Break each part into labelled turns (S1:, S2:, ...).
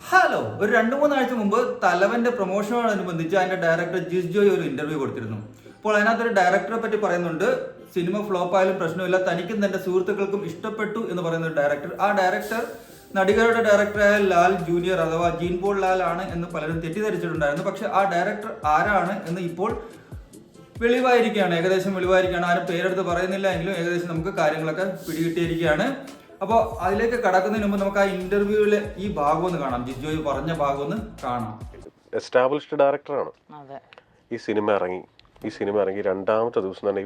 S1: Hello ഒരു രണ്ട് മൂന്നാഴ്ച മുമ്പ് തലവന്റെ പ്രൊമോഷനോടനുബന്ധിച്ച് അതിന്റെ ഡയറക്ടർ ജിസ് ജോയ് ഒരു ഇന്റർവ്യൂ കൊടുത്തിരുന്നു. അപ്പോൾ അതിനകത്തൊരു ഡയറക്ടറെ പറ്റി പറയുന്നുണ്ട്. സിനിമ ഫ്ലോപ്പ് ആയാലും പ്രശ്നമില്ല. തനിക്കും തന്റെ സുഹൃത്തുക്കൾക്കും ഇഷ്ടപ്പെട്ടു എന്ന് പറയുന്ന ഒരു ഡയറക്ടർ ആ ഡയറക്ടർ നടികളുടെ ഡയറക്ടറായ ലാൽ ജൂനിയർ അഥവാ ജീൻ പോൾ ലാൽ ആണ് എന്ന് പലരും തെറ്റിദ്ധരിച്ചിട്ടുണ്ടായിരുന്നു. പക്ഷെ ആ ഡയറക്ടർ ആരാണ് എന്ന് ഇപ്പോൾ വെളിവായിരിക്കുകയാണ്. ഏകദേശം വെളിവായിരിക്കുകയാണ്. ആരും പേരെടുത്ത് പറയുന്നില്ല എങ്കിലും ഏകദേശം നമുക്ക് കാര്യങ്ങളൊക്കെ പിടികിട്ടിയിരിക്കുകയാണ്. അപ്പോൾ അതിലേക്ക് കടക്കുന്നതിന് മുമ്പ് നമുക്ക് ആ ഇന്റർവ്യൂവിലെ ഈ ഭാഗം ഒന്ന് കാണാം. ജിജോയ് പറഞ്ഞ ഭാഗം ഒന്ന് കാണാം
S2: എസ്റ്റാബ്ലിഷ്ഡ് ഡയറക്ടറാണ്
S3: അതെ.
S2: ഈ സിനിമ ഇറങ്ങി. ഈ സിനിമ ഇറങ്ങി രണ്ടാമത്തെ ദിവസം തന്നെ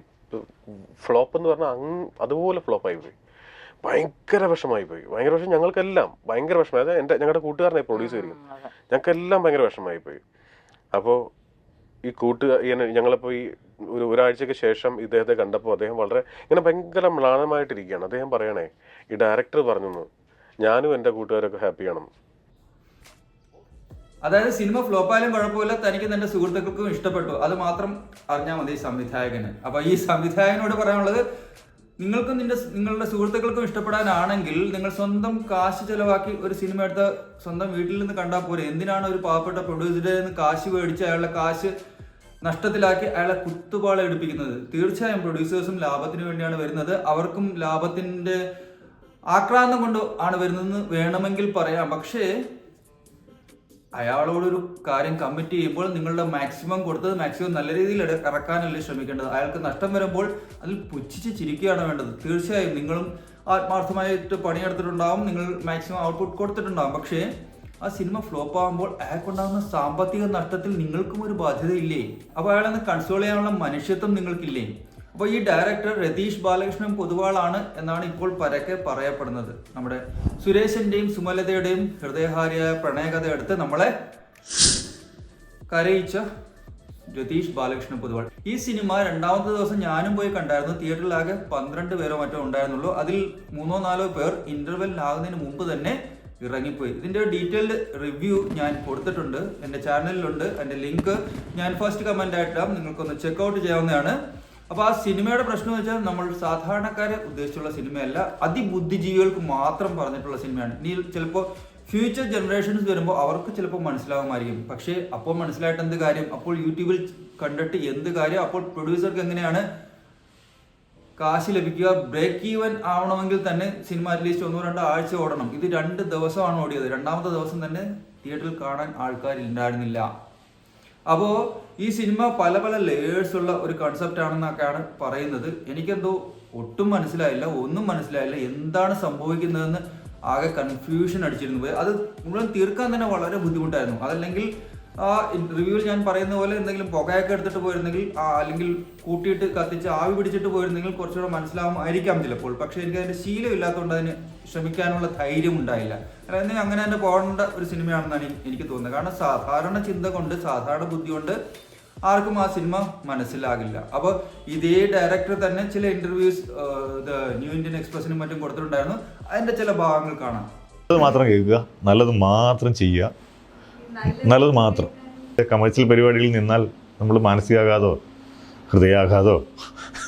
S2: ഫ്ലോപ്പ് എന്ന് പറഞ്ഞാൽ അങ്ങ് അതുപോലെ ഫ്ലോപ്പായി പോയി. ഭയങ്കര വിഷമായി പോയി. ഭയങ്കര വിഷം ഞങ്ങൾക്കെല്ലാം ഭയങ്കര വിഷമായി അതായത് എന്റെ ഞങ്ങളുടെ കൂട്ടുകാരനെ പ്രൊഡ്യൂസ്
S3: അതെ.
S2: ഞങ്ങൾക്കെല്ലാം ഭയങ്കര വിഷമായി പോയി. അപ്പോൾ ഈ കൂട്ടുകാർ ഞങ്ങളിപ്പോൾ ഈ ഒരു ഒരാഴ്ചയ്ക്ക് ശേഷം ഇദ്ദേഹത്തെ കണ്ടപ്പോൾ അദ്ദേഹം വളരെ ഇങ്ങനെ ഭയങ്കര മ്ലാനമായിട്ടിരിക്കുകയാണ്. അദ്ദേഹം പറയണേ ഈ ഡയറക്ടർ പറഞ്ഞു ഞാനും എന്റെ കൂട്ടുകാരൊക്കെ ഹാപ്പിയാണെന്ന്
S1: അതായത് സിനിമ ഫ്ലോപ്പായാലും കുഴപ്പമില്ല തനിക്ക് തന്റെ സുഹൃത്തുക്കൾക്കും ഇഷ്ടപ്പെട്ടു. അത് മാത്രം അറിഞ്ഞാൽ മതി സംവിധായകന്. അപ്പൊ ഈ സംവിധായകനോട് പറയാനുള്ളത് നിങ്ങൾക്കും നിന്റെ നിങ്ങളുടെ സുഹൃത്തുക്കൾക്കും ഇഷ്ടപ്പെടാനാണെങ്കിൽ നിങ്ങൾ സ്വന്തം കാശ് ചെലവാക്കി ഒരു സിനിമ എടുത്ത് സ്വന്തം വീട്ടിൽ നിന്ന് കണ്ടാൽ പോരെ. എന്തിനാണ് ഒരു പാവപ്പെട്ട പ്രൊഡ്യൂസറിൽ നിന്ന് കാശ് മേടിച്ച് അയാളുടെ കാശ് നഷ്ടത്തിലാക്കി അയാളെ കുത്തുപാള എടുപ്പിക്കുന്നത്? തീർച്ചയായും പ്രൊഡ്യൂസേഴ്സും ലാഭത്തിന് വേണ്ടിയാണ് വരുന്നത്. അവർക്കും ലാഭത്തിന്റെ ആക്രാന്തം കൊണ്ട് ആണ് വരുന്നതെന്ന് വേണമെങ്കിൽ പറയാം. പക്ഷേ അയാളോടൊരു കാര്യം കമ്മിറ്റ് ചെയ്യുമ്പോൾ നിങ്ങളുടെ മാക്സിമം കൊടുത്തത് മാക്സിമം നല്ല രീതിയിൽ ഇറക്കാനല്ലേ ശ്രമിക്കേണ്ടത്. അയാൾക്ക് നഷ്ടം വരുമ്പോൾ അതിൽ പുച്ഛിച്ച് ചിരിക്കുകയാണ് വേണ്ടത്. തീർച്ചയായും നിങ്ങളും ആത്മാർത്ഥമായിട്ട് പണിയെടുത്തിട്ടുണ്ടാവും. നിങ്ങൾ മാക്സിമം ഔട്ട്പുട്ട് കൊടുത്തിട്ടുണ്ടാവും. പക്ഷേ ആ സിനിമ ഫ്ലോപ്പ് ആകുമ്പോൾ അയാൾക്കുണ്ടാകുന്ന സാമ്പത്തിക നഷ്ടത്തിൽ നിങ്ങൾക്കും ഒരു ബാധ്യതയില്ലേ? അപ്പോൾ അയാളെന്ന് കൺസോൾ ചെയ്യാനുള്ള മനുഷ്യത്വം നിങ്ങൾക്കില്ലേ? അപ്പോൾ ഈ ഡയറക്ടർ രതീഷ് ബാലകൃഷ്ണൻ പൊതുവാളാണ് എന്നാണ് ഇപ്പോൾ പരക്കെ പറയപ്പെടുന്നത്. നമ്മുടെ സുരേഷിന്റെയും സുമലതയുടെയും ഹൃദയഹാരിയായ പ്രണയകഥ എടുത്ത് നമ്മളെ കരയിച്ച രതീഷ് ബാലകൃഷ്ണൻ പൊതുവാൾ. ഈ സിനിമ രണ്ടാമത്തെ ദിവസം ഞാനും പോയി കണ്ടായിരുന്നു. തിയേറ്ററിലാകെ പന്ത്രണ്ട് പേരോ മറ്റോ ഉണ്ടായിരുന്നുള്ളൂ. അതിൽ മൂന്നോ നാലോ പേർ ഇന്റർവെല്ലിനാകുന്നതിന് മുമ്പ് തന്നെ ഇറങ്ങിപ്പോയി. ഇതിന്റെ ഡീറ്റെയിൽഡ് റിവ്യൂ ഞാൻ കൊടുത്തിട്ടുണ്ട്. എന്റെ ചാനലിലുണ്ട് എന്റെ ലിങ്ക് ഞാൻ ഫസ്റ്റ് കമന്റ് ആയിട്ടാം നിങ്ങൾക്കൊന്ന് ചെക്ക് ഔട്ട് ചെയ്യാവുന്നതാണ്. അപ്പൊ ആ സിനിമയുടെ പ്രശ്നം എന്ന് വെച്ചാൽ നമ്മൾ സാധാരണക്കാരെ ഉദ്ദേശിച്ചുള്ള സിനിമയല്ല അതിബുദ്ധിജീവികൾക്ക് മാത്രം പറഞ്ഞിട്ടുള്ള സിനിമയാണ്. ഇനി ചിലപ്പോൾ ഫ്യൂച്ചർ ജനറേഷൻസ് വരുമ്പോൾ അവർക്ക് ചിലപ്പോൾ മനസ്സിലാവുമായിരിക്കും. പക്ഷേ അപ്പോൾ മനസ്സിലായിട്ട് എന്ത് കാര്യം? അപ്പോൾ യൂട്യൂബിൽ കണ്ടിട്ട് എന്ത് കാര്യം? അപ്പോൾ പ്രൊഡ്യൂസർക്ക് എങ്ങനെയാണ് കാശ് ലഭിക്കുക? ബ്രേക്ക് ഈവൻ ആവണമെങ്കിൽ തന്നെ സിനിമ അറ്റ്ലീസ്റ്റ് ഒന്നോ രണ്ടോ ആഴ്ച ഓടണം. ഇത് രണ്ട് ദിവസമാണ് ഓടിയത്. രണ്ടാമത്തെ ദിവസം തന്നെ തിയേറ്ററിൽ കാണാൻ ആൾക്കാരുണ്ടായിരുന്നില്ല അപ്പോൾ ഈ സിനിമ പല പല ലേയേഴ്സ് ഉള്ള ഒരു കൺസെപ്റ്റ് ആണെന്നൊക്കെയാണ് പറയുന്നത്. എനിക്കെന്തോ ഒട്ടും മനസ്സിലായില്ല ഒന്നും മനസ്സിലായില്ല എന്താണ് സംഭവിക്കുന്നതെന്ന് ആകെ കൺഫ്യൂഷൻ അടിച്ചിരുന്നു പോയി. അത് മുഴുവൻ തീർക്കാൻ തന്നെ വളരെ ബുദ്ധിമുട്ടായിരുന്നു. അതല്ലെങ്കിൽ ആ റിവ്യൂവിൽ ഞാൻ പറയുന്ന പോലെ എന്തെങ്കിലും പുകയൊക്കെ എടുത്തിട്ട് പോയിരുന്നെങ്കിൽ അല്ലെങ്കിൽ കൂട്ടിയിട്ട് കത്തിച്ച് ആവി പിടിച്ചിട്ട് പോയിരുന്നെങ്കിൽ കുറച്ചുകൂടെ മനസ്സിലാവും ആയിരിക്കാം ചിലപ്പോൾ. പക്ഷെ ശീലം ഇല്ലാത്തതുകൊണ്ട് അതിന് ശ്രമിക്കാനുള്ള ധൈര്യം ഉണ്ടായില്ല അല്ലെങ്കിൽ അങ്ങനെ തന്നെ പോകേണ്ട ഒരു സിനിമയാണെന്നാണ് എനിക്ക് തോന്നുന്നത്. കാരണം സാധാരണ ചിന്ത കൊണ്ട് സാധാരണ ബുദ്ധി കൊണ്ട് ആർക്കും ആ സിനിമ മനസ്സിലാകില്ല. അപ്പോൾ ഇതേ ഡയറക്ടർ തന്നെ ചില ഇന്റർവ്യൂസ് ന്യൂ ഇന്ത്യൻ എക്സ്പ്രസിനും മറ്റും കൊടുത്തിട്ടുണ്ടായിരുന്നു. അതിന്റെ ചില ഭാഗങ്ങൾ കാണാം.
S4: നല്ലത് മാത്രം കേൾക്കുക. നല്ലത് മാത്രം ചെയ്യുക. നല്ലത് മാത്രം. കമേഴ്ഷ്യൽ പരിപാടിയിൽ നിന്നാൽ നമ്മൾ മാനസികാഘാതോ ഹൃദയാഘാതോ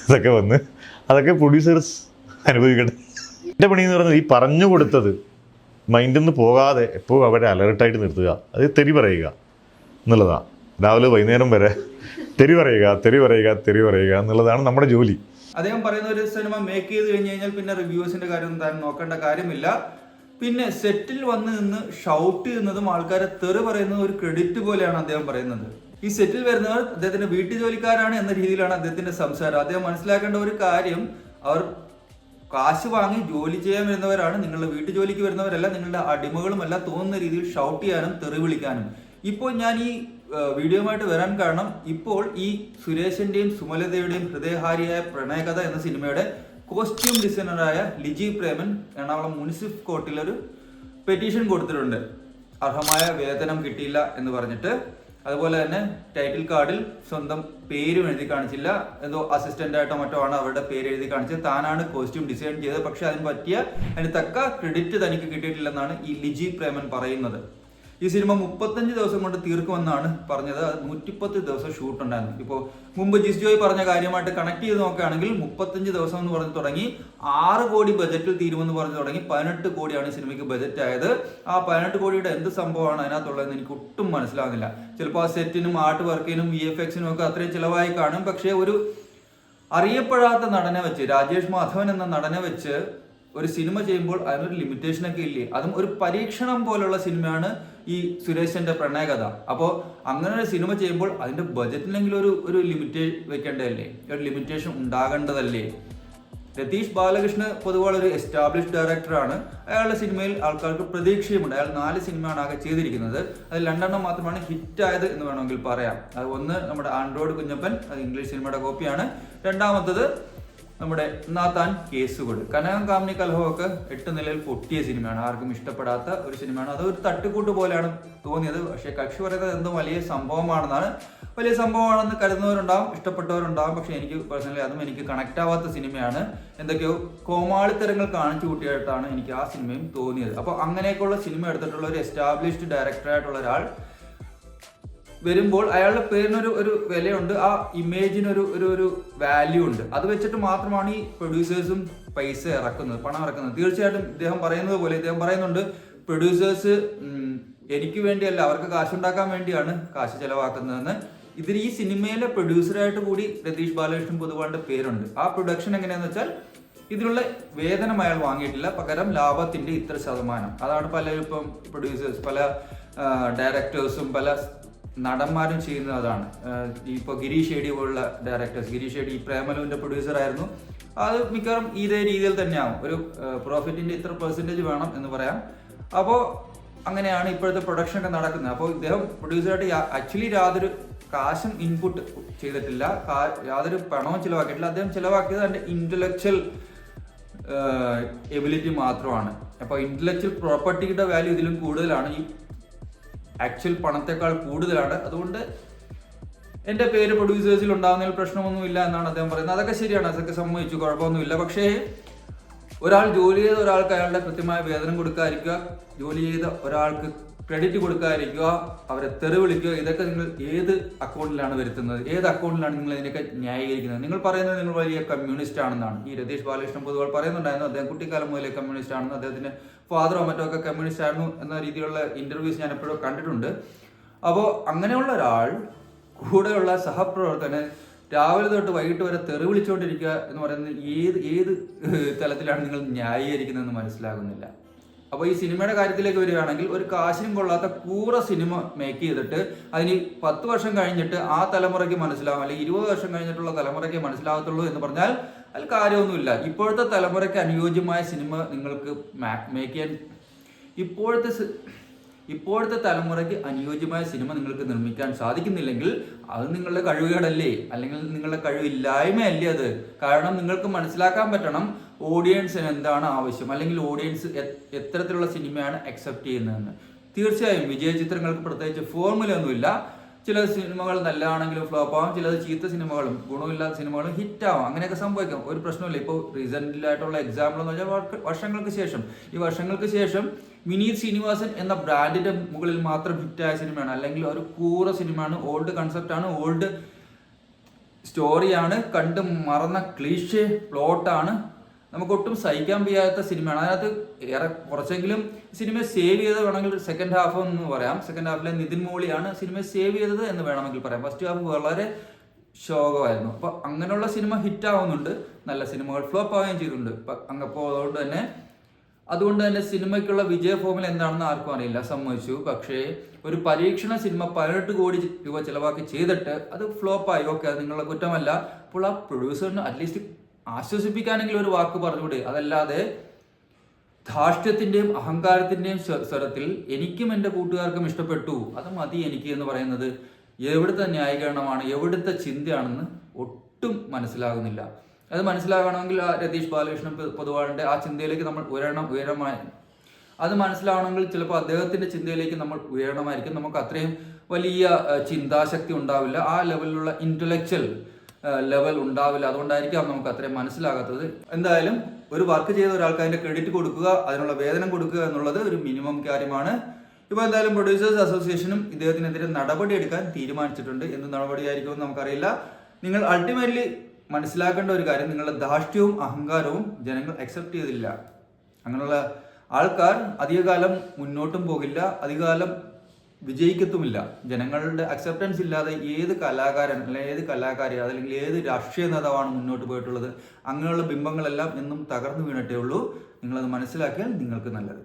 S4: ഇതൊക്കെ വന്ന് അതൊക്കെ പ്രൊഡ്യൂസേഴ്സ് അനുഭവിക്കട്ടെ. എന്റെ പണി എന്ന് പറഞ്ഞാൽ ഈ പറഞ്ഞു കൊടുത്തത്. മൈൻഡിൽ നിന്ന് പോകാതെ എപ്പോഴും അവരെ അലർട്ടായിട്ട് നിർത്തുക. അത് തെറി പറയുക എന്നുള്ളതാണ് രാവിലെ വൈകുന്നേരം വരെ തെറി പറയുക തെറി പറയുക തെറി പറയുക എന്നുള്ളതാണ് നമ്മുടെ ജോലി.
S1: അദ്ദേഹം പറയുന്ന ഒരു സിനിമ മേക്ക് ചെയ്ത് കഴിഞ്ഞ് കഴിഞ്ഞാൽ പിന്നെ റിവ്യൂസിന്റെ കാര്യം താൻ നോക്കേണ്ട കാര്യമില്ല. പിന്നെ സെറ്റിൽ വന്ന് നിന്ന് ഷൗട്ട് ചെയ്യുന്നതും ആൾക്കാരെ തെറി പറയുന്നതും ഒരു ക്രെഡിറ്റ് പോലെയാണ് അദ്ദേഹം പറയുന്നത്. ഈ സെറ്റിൽ വരുന്നവർ അദ്ദേഹത്തിന്റെ വീട്ടു ജോലിക്കാരാണ് എന്ന രീതിയിലാണ് അദ്ദേഹത്തിന്റെ സംസാരം. അദ്ദേഹം മനസ്സിലാക്കേണ്ട ഒരു കാര്യം അവർ കാശ് വാങ്ങി ജോലി ചെയ്യാൻ വരുന്നവരാണ് നിങ്ങളുടെ വീട്ടു ജോലിക്ക് വരുന്നവരല്ല നിങ്ങളുടെ അടിമകളുമല്ല തോന്നുന്ന രീതിയിൽ ഷൗട്ട് ചെയ്യാനും തെറി വിളിക്കാനും. ഇപ്പോൾ ഞാൻ ഈ വീഡിയോയുമായിട്ട് വരാൻ കാരണം ഇപ്പോൾ ഈ സുരേഷിന്റെയും സുമലതയുടെയും ഹൃദയഹാരിയായ പ്രണയകഥ എന്ന സിനിമയുടെ കോസ്റ്റ്യൂം ഡിസൈനറായ ലിജി പ്രേമൻ എറണാകുളം മുനിസിപ്പൽ കോർട്ടിൽ ഒരു പെറ്റീഷൻ കൊടുത്തിട്ടുണ്ട്. അർഹമായ വേതനം കിട്ടിയില്ല എന്ന് പറഞ്ഞിട്ട്. അതുപോലെ തന്നെ ടൈറ്റിൽ കാർഡിൽ സ്വന്തം പേരും എഴുതി കാണിച്ചില്ല. എന്തോ അസിസ്റ്റന്റ് ആയിട്ടോ മറ്റോ ആണ് അവരുടെ പേര് എഴുതി കാണിച്ചത്. താനാണ് കോസ്റ്റ്യൂം ഡിസൈൻ ചെയ്തത്. പക്ഷെ അതിന് പറ്റിയ അതിന് തക്ക ക്രെഡിറ്റ് തനിക്ക് കിട്ടിയിട്ടില്ലെന്നാണ് ഈ ലിജി പ്രേമൻ പറയുന്നത്. ഈ സിനിമ മുപ്പത്തഞ്ച് ദിവസം കൊണ്ട് തീർക്കുമെന്നാണ് പറഞ്ഞത്. അത് നൂറ്റിപ്പത്ത് ദിവസം ഷൂട്ട് ഉണ്ടായിരുന്നു. ഇപ്പോൾ മുമ്പ് ജിസ് ജോയ് പറഞ്ഞ കാര്യമായിട്ട് കണക്ട് ചെയ്ത് നോക്കുകയാണെങ്കിൽ മുപ്പത്തഞ്ച് ദിവസം എന്ന് പറഞ്ഞ് തുടങ്ങി ആറ് കോടി ബജറ്റിൽ തീരുമെന്ന് പറഞ്ഞ് തുടങ്ങി പതിനെട്ട് കോടിയാണ് ഈ സിനിമയ്ക്ക് ബജറ്റ് ആയത്. ആ പതിനെട്ട് കോടിയുടെ എന്ത് സംഭവമാണ് അതിനകത്തുള്ളതെന്ന് എനിക്ക് ഒട്ടും മനസ്സിലാകുന്നില്ല. ചിലപ്പോൾ ആ സെറ്റിനും ആർട്ട് വർക്കിനും വി എഫ് എക്സിനും ഒക്കെ അത്രയും ചിലവായി കാണും. പക്ഷേ ഒരു അറിയപ്പെടാത്ത നടനെ വെച്ച് രാജേഷ് മാധവൻ എന്ന നടനെ വെച്ച് ഒരു സിനിമ ചെയ്യുമ്പോൾ അതിനൊരു ലിമിറ്റേഷൻ ഒക്കെ ഇല്ലേ? അതും ഒരു പരീക്ഷണം പോലുള്ള സിനിമയാണ് ഈ സുരേഷിന്റെ പ്രണയകഥ. അപ്പോൾ അങ്ങനെ ഒരു സിനിമ ചെയ്യുമ്പോൾ അതിന്റെ ബജറ്റിനെങ്കിലും ഒരു ഒരു ലിമിറ്റേ വെക്കേണ്ടതല്ലേ? ഒരു ലിമിറ്റേഷൻ ഉണ്ടാകേണ്ടതല്ലേ? രതീഷ് ബാലകൃഷ്ണൻ പൊതുവെ ഒരു എസ്റ്റാബ്ലിഷ് ഡയറക്ടറാണ് അയാളുടെ സിനിമയിൽ ആൾക്കാർക്ക് പ്രതീക്ഷയുമുണ്ട്. അയാൾ നാല് സിനിമയാണ് ആകെ ചെയ്തിരിക്കുന്നത്. അതിൽ രണ്ടെണ്ണം മാത്രമാണ് ഹിറ്റായത് എന്ന് വേണമെങ്കിൽ പറയാം. അത് ഒന്ന് നമ്മുടെ ആൻഡ്രോയിഡ് കുഞ്ഞപ്പൻ അത് ഇംഗ്ലീഷ് സിനിമയുടെ കോപ്പിയാണ്. രണ്ടാമത്തത് നമ്മുടെ നാത്താൻ കേസുകൾ കനകം കാമിനി കലഹമൊക്കെ എട്ട് നിലയിൽ പൊട്ടിയ സിനിമയാണ്. ആർക്കും ഇഷ്ടപ്പെടാത്ത ഒരു സിനിമയാണ്. അത് ഒരു തട്ടുകൂട്ട് പോലെയാണ് തോന്നിയത്. പക്ഷേ കക്ഷി പറയുന്നത് എന്തോ വലിയ സംഭവമാണെന്നാണ്. വലിയ സംഭവമാണെന്ന് കരുതുന്നവരുണ്ടാവും ഇഷ്ടപ്പെട്ടവരുണ്ടാവും. പക്ഷെ എനിക്ക് പേഴ്സണലി അതും എനിക്ക് കണക്ട് ആവാത്ത സിനിമയാണ്. എന്തൊക്കെയോ കോമാളിത്തരങ്ങൾ കാണിച്ചു കൂട്ടിയായിട്ടാണ് എനിക്ക് ആ സിനിമയും തോന്നിയത്. അപ്പോൾ അങ്ങനെയൊക്കെയുള്ള സിനിമ എടുത്തിട്ടുള്ള ഒരു എസ്റ്റാബ്ലിഷ്ഡ് ഡയറക്ടറായിട്ടുള്ള ഒരാൾ വരുമ്പോൾ അയാളുടെ പേരിനൊരു ഒരു വിലയുണ്ട്. ആ ഇമേജിനൊരു ഒരു ഒരു വാല്യൂ ഉണ്ട്. അത് വെച്ചിട്ട് മാത്രമാണ് ഈ പ്രൊഡ്യൂസേഴ്സും പൈസ ഇറക്കുന്നത് പണം ഇറക്കുന്നത്. തീർച്ചയായിട്ടും ഇദ്ദേഹം പറയുന്നത് പോലെ ഇദ്ദേഹം പറയുന്നുണ്ട് പ്രൊഡ്യൂസേഴ്സ് എനിക്ക് വേണ്ടിയല്ല അവർക്ക് കാശുണ്ടാക്കാൻ വേണ്ടിയാണ് കാശ് ചെലവാക്കുന്നതെന്ന്. ഇതിൽ ഈ സിനിമയിലെ പ്രൊഡ്യൂസറായിട്ട് കൂടി രതീഷ് ബാലകൃഷ്ണൻ പൊതുവാളുടെ പേരുണ്ട്. ആ പ്രൊഡക്ഷൻ എങ്ങനെയാന്ന് വെച്ചാൽ ഇതിലുള്ള വേതനം അയാൾ വാങ്ങിയിട്ടില്ല. പകരം ലാഭത്തിന്റെ ഇത്ര ശതമാനം. അതാണ് പല ഇപ്പം പ്രൊഡ്യൂസേഴ്സ് പല ഡയറക്ടേഴ്സും പല നടന്മാരും ചെയ്യുന്ന അതാണ്. ഇപ്പോൾ ഗിരീഷ് ഏടി പോലുള്ള ഡയറക്ടേഴ്സ് ഗിരീഷ് ഏടി ഈ പ്രേമലുവിന്റെ പ്രൊഡ്യൂസർ ആയിരുന്നു. അത് മിക്കവാറും ഇതേ രീതിയിൽ തന്നെയാവും. ഒരു പ്രോഫിറ്റിന്റെ ഇത്ര പെർസെന്റേജ് വേണം എന്ന് പറയാം. അപ്പോൾ അങ്ങനെയാണ് ഇപ്പോഴത്തെ പ്രൊഡക്ഷൻ ഒക്കെ നടക്കുന്നത്. അപ്പോൾ ഇദ്ദേഹം പ്രൊഡ്യൂസറായിട്ട് ആക്ച്വലി യാതൊരു കാശും ഇൻപുട്ട് ചെയ്തിട്ടില്ല. യാതൊരു പണവും ചിലവാക്കിയിട്ടില്ല. അദ്ദേഹം ചിലവാക്കിയത് അതിന്റെ ഇന്റലക്ച്വൽ എബിലിറ്റി മാത്രമാണ്. അപ്പോൾ ഇന്റലക്ച്വൽ പ്രോപ്പർട്ടിയുടെ വാല്യൂ ഇതിലും കൂടുതലാണ്. ഈ ആക്ച്വൽ പണത്തെക്കാൾ കൂടുതലാണ്. അതുകൊണ്ട് എന്റെ പേര് പ്രൊഡ്യൂസേഴ്സിൽ ഉണ്ടാകുന്നതിൽ പ്രശ്നമൊന്നുമില്ല എന്നാണ് അദ്ദേഹം പറയുന്നത്. അതൊക്കെ ശരിയാണ്. അതൊക്കെ സമ്മതിച്ചു കുഴപ്പമൊന്നുമില്ല. പക്ഷേ ഒരാൾ ജോലി ചെയ്ത ഒരാൾക്ക് അയാളുടെ കൃത്യമായ വേതനം കൊടുക്കാതിരിക്കുക. ജോലി ചെയ്ത ഒരാൾക്ക് ക്രെഡിറ്റ് കൊടുക്കാതിരിക്കുക അവരെ തെറി വിളിക്കുക ഇതൊക്കെ നിങ്ങൾ ഏത് അക്കൗണ്ടിലാണ് വരുത്തുന്നത്? ഏത് അക്കൗണ്ടിലാണ് നിങ്ങൾ ഇതിനൊക്കെ ന്യായീകരിക്കുന്നത്? നിങ്ങൾ പറയുന്നത് നിങ്ങൾ വലിയ കമ്മ്യൂണിസ്റ്റ് ആണെന്നാണ്. ഈ രതീഷ് ബാലകൃഷ്ണൻ പൊതുവെ പറയുന്നുണ്ടായിരുന്നു അദ്ദേഹം കുട്ടിക്കാലം മുതലേ കമ്മ്യൂണിസ്റ്റ് ആണെന്ന്. അദ്ദേഹത്തിന്റെ ഫാദറോ മറ്റോ ഒക്കെ കമ്മ്യൂണിസ്റ്റ് ആയിരുന്നു എന്ന രീതിയിലുള്ള ഇന്റർവ്യൂസ് ഞാൻ എപ്പോഴും കണ്ടിട്ടുണ്ട്. അപ്പോൾ അങ്ങനെയുള്ള ഒരാൾ കൂടെയുള്ള സഹപ്രവർത്തനെ രാവിലെ തൊട്ട് വൈകിട്ട് വരെ തെറി വിളിച്ചുകൊണ്ടിരിക്കുക എന്ന് പറയുന്നത് ഏത് ഏത് തലത്തിലാണ് നിങ്ങൾ ന്യായീകരിക്കുന്നതെന്ന് മനസ്സിലാകുന്നില്ല. അപ്പോൾ ഈ സിനിമയുടെ കാര്യത്തിലേക്ക് വരികയാണെങ്കിൽ ഒരു കാശിനും കൊള്ളാത്ത കൂറ സിനിമ മേക്ക് ചെയ്തിട്ട് അതിന് പത്ത് വർഷം കഴിഞ്ഞിട്ട് ആ തലമുറയ്ക്ക് മനസ്സിലാവും അല്ലെങ്കിൽ ഇരുപത് വർഷം കഴിഞ്ഞിട്ടുള്ള തലമുറയ്ക്ക് മനസ്സിലാകത്തുള്ളൂ എന്ന് പറഞ്ഞാൽ അതിൽ കാര്യമൊന്നുമില്ല. ഇപ്പോഴത്തെ തലമുറയ്ക്ക് അനുയോജ്യമായ സിനിമ നിങ്ങൾക്ക് മേക്ക് ചെയ്യാൻ ഇപ്പോഴത്തെ ഇപ്പോഴത്തെ തലമുറയ്ക്ക് അനുയോജ്യമായ സിനിമ നിങ്ങൾക്ക് നിർമ്മിക്കാൻ സാധിക്കുന്നില്ലെങ്കിൽ അത് നിങ്ങളുടെ കഴിവുകേടല്ലേ? അല്ലെങ്കിൽ നിങ്ങളുടെ കഴിവില്ലായ്മയല്ലേ അത്? കാരണം നിങ്ങൾക്ക് മനസ്സിലാക്കാൻ പറ്റണം ഓഡിയൻസിന് എന്താണ് ആവശ്യം. അല്ലെങ്കിൽ ഓഡിയൻസ് എത്തരത്തിലുള്ള സിനിമയാണ് അക്സെപ്റ്റ് ചെയ്യുന്നതെന്ന്. തീർച്ചയായും വിജയ ചിത്രങ്ങൾക്ക് പ്രത്യേകിച്ച് ഫോർമുല ഒന്നുമില്ല. ചില സിനിമകൾ നല്ലതാണെങ്കിലും ഫ്ലോപ്പ് ആവും. ചിലത് ചീത്ത സിനിമകളും ഗുണമില്ലാത്ത സിനിമകളും ഹിറ്റ് ആവും. അങ്ങനെയൊക്കെ സംഭവിക്കാം. ഒരു പ്രശ്നമില്ല ഇപ്പോൾ റീസെന്റിലായിട്ടുള്ള എക്സാമ്പിൾ എന്ന് വെച്ചാൽ വർഷങ്ങൾക്ക് ശേഷം. ഈ വർഷങ്ങൾക്ക് ശേഷം വിനീത് ശ്രീനിവാസൻ എന്ന ബ്രാൻഡിന്റെ മുകളിൽ മാത്രം ഹിറ്റായ സിനിമയാണ്. അല്ലെങ്കിൽ ഒരു കൂറ സിനിമയാണ്. ഓൾഡ് കൺസെപ്റ്റാണ് ഓൾഡ് സ്റ്റോറിയാണ് കണ്ട് മറന്ന ക്ലീഷ് പ്ലോട്ടാണ് നമുക്ക് ഒട്ടും സഹിക്കാൻ വയ്യാത്ത സിനിമയാണ്. അതിനകത്ത് ഏറെ കുറച്ചെങ്കിലും സിനിമ സേവ് ചെയ്ത് വേണമെങ്കിൽ സെക്കൻഡ് ഹാഫ് എന്ന് പറയാം. സെക്കൻഡ് ഹാഫിലെ നിതിൻ മോളിയാണ് സിനിമ സേവ് ചെയ്തത് എന്ന് വേണമെങ്കിൽ പറയാം. ഫസ്റ്റ് ഹാഫ് വളരെ ശോകമായിരുന്നു. അപ്പോൾ അങ്ങനെയുള്ള സിനിമ ഹിറ്റ് ആവുന്നുണ്ട്. നല്ല സിനിമകൾ ഫ്ലോപ്പ് ആവുകയും ചെയ്തിട്ടുണ്ട്. അപ്പം അങ്ങപ്പോൾ അതുകൊണ്ട് തന്നെ അതുകൊണ്ട് തന്നെ സിനിമയ്ക്കുള്ള വിജയ ഫോമിൽ എന്താണെന്ന് ആർക്കും അറിയില്ല സമ്മതിച്ചു. പക്ഷേ ഒരു പരീക്ഷണ സിനിമ പതിനെട്ട് കോടി രൂപ ചിലവാക്കി ചെയ്തിട്ട് അത് ഫ്ലോപ്പായി. ഓക്കെ അത് നിങ്ങളുടെ കുറ്റമല്ല. അപ്പോൾ ആ പ്രൊഡ്യൂസറിന് അറ്റ്ലീസ്റ്റ് ആശ്വസിപ്പിക്കാനെങ്കിലും ഒരു വാക്ക് പറഞ്ഞുകൂടെ? അതല്ലാതെ ധാർഷ്ട്യത്തിന്റെയും അഹങ്കാരത്തിന്റെയും സ്വ- സ്വരത്തിൽ എനിക്കും എന്റെ കൂട്ടുകാർക്കും ഇഷ്ടപ്പെട്ടു. അത് മതി എനിക്ക് എന്ന് പറയുന്നത് എവിടുത്തെ ന്യായീകരണമാണ് എവിടുത്തെ ചിന്തയാണെന്ന് ഒട്ടും മനസ്സിലാകുന്നില്ല. അത് മനസ്സിലാകണമെങ്കിൽ ആ രതീഷ് ബാലകൃഷ്ണൻ പൊതുവാളിന്റെ ആ ചിന്തയിലേക്ക് നമ്മൾ ഉയരണം ഉയരമായി. അത് മനസ്സിലാവണമെങ്കിൽ ചിലപ്പോൾ അദ്ദേഹത്തിന്റെ ചിന്തയിലേക്ക് നമ്മൾ ഉയരണമായിരിക്കും. നമുക്ക് അത്രയും വലിയ ചിന്താശക്തി ഉണ്ടാവില്ല. ആ ലെവലിലുള്ള ഇന്റലക്ച്വൽ ലെവൽ ഉണ്ടാവില്ല. അതുകൊണ്ടായിരിക്കാം നമുക്ക് അത്രയും മനസ്സിലാകാത്തത്. എന്തായാലും ഒരു വർക്ക് ചെയ്ത ഒരാൾക്ക് അതിന്റെ ക്രെഡിറ്റ് കൊടുക്കുക അതിനുള്ള വേതനം കൊടുക്കുക എന്നുള്ളത് ഒരു മിനിമം കാര്യമാണ്. ഇപ്പോൾ എന്തായാലും പ്രൊഡ്യൂസേഴ്സ് അസോസിയേഷനും ഇദ്ദേഹത്തിനെതിരെ നടപടി എടുക്കാൻ തീരുമാനിച്ചിട്ടുണ്ട്. എന്ത് നടപടിയായിരിക്കുമെന്ന് നമുക്കറിയില്ല. നിങ്ങൾ അൾട്ടിമേറ്റ്ലി മനസ്സിലാക്കേണ്ട ഒരു കാര്യം നിങ്ങളുടെ ധാർഷ്ട്യവും അഹങ്കാരവും ജനങ്ങൾ അക്സെപ്റ്റ് ചെയ്തില്ല. അങ്ങനെയുള്ള ആൾക്കാർ അധികകാലം മുന്നോട്ടും പോകില്ല അധികകാലം വിജയിക്കത്തുമില്ല. ജനങ്ങളുടെ അക്സെപ്റ്റൻസ് ഇല്ലാതെ ഏത് കലാകാരൻ അല്ലെങ്കിൽ ഏത് കലാകാരി അല്ലെങ്കിൽ ഏത് രാഷ്ട്രീയ നേതാവാണ് മുന്നോട്ട് പോയിട്ടുള്ളത് അങ്ങനെയുള്ള ബിംബങ്ങളെല്ലാം എന്നും തകർന്നു വീണിട്ടേ ഉള്ളൂ. നിങ്ങളത് മനസ്സിലാക്കിയാൽ നിങ്ങൾക്ക് നല്ലത്.